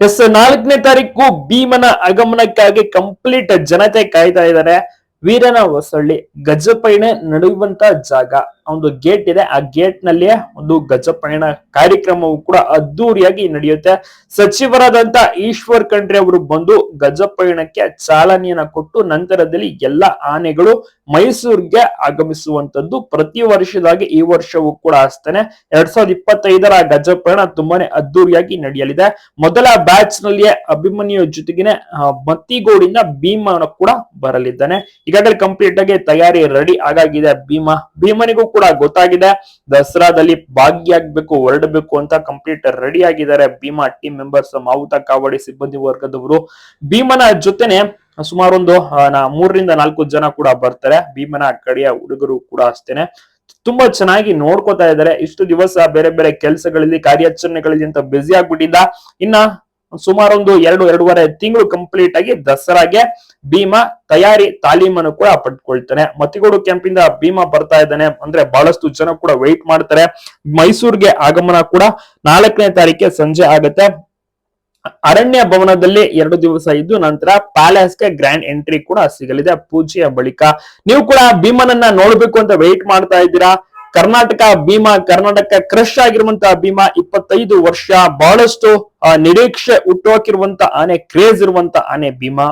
S ನಾಲ್ಕನೇ ತಾರೀಕು ಭೀಮನ ಆಗಮನಕ್ಕಾಗಿ ಕಂಪ್ಲೀಟ್ ಜನತೆ ಕಾಯ್ತಾ ಇದ್ದಾರೆ. ವೀರನ ಹೊಸಳ್ಳಿ ಗಜಪಯಣ ನಡೆಯುವಂತ ಜಾಗ. ಒಂದು ಗೇಟ್ ಇದೆ. ಆ ಗೇಟ್ ನಲ್ಲಿಯೇ ಒಂದು ಗಜಪಯಣ ಕಾರ್ಯಕ್ರಮವು ಕೂಡ ಅದ್ದೂರಿಯಾಗಿ ನಡೆಯುತ್ತೆ. ಸಚಿವರಾದಂತ ಈಶ್ವರ್ ಖಂಡ್ರೆ ಅವರು ಬಂದು ಗಜಪಯಣಕ್ಕೆ ಚಾಲನೆಯನ್ನ ಕೊಟ್ಟು ನಂತರದಲ್ಲಿ ಎಲ್ಲ ಆನೆಗಳು ಮೈಸೂರಿಗೆ ಆಗಮಿಸುವಂತದ್ದು ಪ್ರತಿ ವರ್ಷದಾಗಿ ಈ ವರ್ಷವೂ ಕೂಡ ಅಷ್ಟೇನೆ. ಎರಡ್ ಸಾವಿರದ ಇಪ್ಪತ್ತೈದರ ಗಜಪಯಣ ತುಂಬಾನೇ ಅದ್ದೂರಿಯಾಗಿ ನಡೆಯಲಿದೆ. ಮೊದಲ ಬ್ಯಾಚ್ ನಲ್ಲಿಯೇ ಅಭಿಮನ್ಯು ಜೊತೆಗಿನ ಮತ್ತಿಗೋಡಿನ ಭೀಮನ ಕೂಡ ಬರಲಿದ್ದಾನೆ. ಈಗಾಗಲೇ ಕಂಪ್ಲೀಟ್ ಆಗಿ ತಯಾರಿ ರೆಡಿ ಆಗಾಗಿದೆ. ಭೀಮ, ಭೀಮನಿಗೂ ಕೂಡ ಗೊತ್ತಾಗಿದೆ. ದಸರಾದಲ್ಲಿ ಭಾಗಿಯಾಗಬೇಕು, ಹೊರಡಬೇಕು ಅಂತ ಕಂಪ್ಲೀಟ್ ರೆಡಿ ಆಗಿದ್ದಾರೆ. ಭೀಮಾ ಟೀಮ್ ಮೆಂಬರ್ಸ್ ಮಾವುತ, ಕಾವಡಿ, ಸಿಬ್ಬಂದಿ ವರ್ಗದವರು. ಭೀಮನ ಜೊತೆನೆ ಸುಮಾರೊಂದು ಮೂರರಿಂದ ನಾಲ್ಕು ಜನ ಕೂಡ ಬರ್ತಾರೆ. ಭೀಮನ ಕಡೆಯ ಹುಡುಗರು ಕೂಡ ಅಷ್ಟೇನೆ. ತುಂಬಾ ಚೆನ್ನಾಗಿ ನೋಡ್ಕೋತಾ ಇದ್ದಾರೆ. ಇಷ್ಟು ದಿವಸ ಬೇರೆ ಬೇರೆ ಕೆಲಸಗಳಲ್ಲಿ, ಕಾರ್ಯಾಚರಣೆಗಳಲ್ಲಿ ಅಂತ ಬ್ಯುಸಿ ಆಗ್ಬಿಟ್ಟಿದ್ದ. ಇನ್ನ ಸುಮಾರು ಒಂದು ಎರಡು, ಎರಡೂವರೆ ತಿಂಗಳು ಕಂಪ್ಲೀಟ್ ಆಗಿ ದಸರಾಗೆ ಭೀಮಾ ತಯಾರಿ ತಾಲೀಮನ್ನು ಕೂಡ ಪಡ್ಕೊಳ್ತಾನೆ. ಮತ್ತಿಗೋಡು ಕ್ಯಾಂಪಿಂದ ಭೀಮಾ ಬರ್ತಾ ಇದ್ದಾನೆ. ಅಂದ್ರೆ ಬಹಳಷ್ಟು ಜನ ಕೂಡ ವೆಯ್ಟ್ ಮಾಡ್ತಾರೆ. ಮೈಸೂರಿಗೆ ಆಗಮನ ಕೂಡ ನಾಲ್ಕನೇ ತಾರೀಕೆ ಸಂಜೆ ಆಗತ್ತೆ. ಅರಣ್ಯ ಭವನದಲ್ಲಿ ಎರಡು ದಿವಸ ಇದ್ದು ನಂತರ ಪ್ಯಾಲೇಸ್ಗೆ ಗ್ರ್ಯಾಂಡ್ ಎಂಟ್ರಿ ಕೂಡ ಸಿಗಲಿದೆ ಪೂಜೆಯ ಬಳಿಕ. ನೀವು ಕೂಡ ಭೀಮನನ್ನ ನೋಡ್ಬೇಕು ಅಂತ ವೆಯ್ಟ್ ಮಾಡ್ತಾ ಇದ್ದೀರಾ? ಕರ್ನಾಟಕ ಭೀಮಾ, ಕರ್ನಾಟಕ ಕ್ರಶ್ ಆಗಿರುವಂತಹ ಭೀಮಾ ಇಪ್ಪತ್ತೈದು ವರ್ಷ ಬಹಳಷ್ಟು ನಿರೀಕ್ಷೆ ಹುಟ್ಟುಹಾಕಿರುವಂತ ಆನೆ ಕ್ರೇಜ್ ಇರುವಂತ ಆನೆ ಭೀಮಾ.